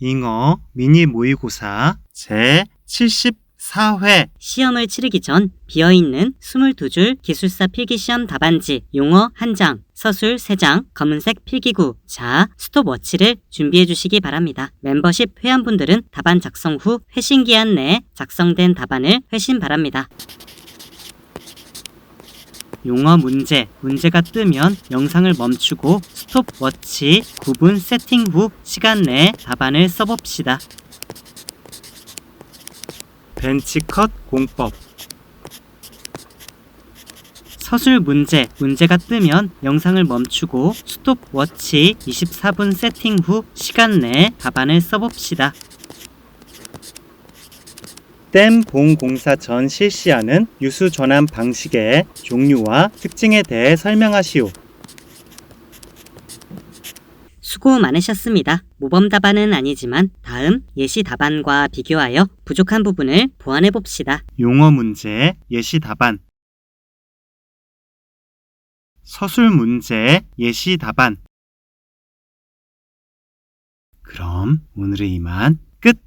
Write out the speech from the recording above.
잉어 미니 모의고사 제 74회 시험을 치르기 전 비어있는 22줄 기술사 필기시험 답안지, 용어 1장, 서술 3장, 검은색 필기구, 자, 스톱워치를 준비해 주시기 바랍니다. 멤버십 회원분들은 답안 작성 후 회신 기한 내에 작성된 답안을 회신 바랍니다. 용어 문제, 문제가 뜨면 영상을 멈추고 스톱워치 9분 세팅 후 시간 내에 답안을 써봅시다. 벤치컷 공법 서술 문제, 문제가 뜨면 영상을 멈추고 스톱워치 24분 세팅 후 시간 내에 답안을 써봅시다. 댐 봉공사 전 실시하는 유수 전환 방식의 종류와 특징에 대해 설명하시오. 수고 많으셨습니다. 모범 답안은 아니지만 다음 예시 답안과 비교하여 부족한 부분을 보완해 봅시다. 용어 문제 예시 답안 서술 문제 예시 답안 그럼 오늘은 이만 끝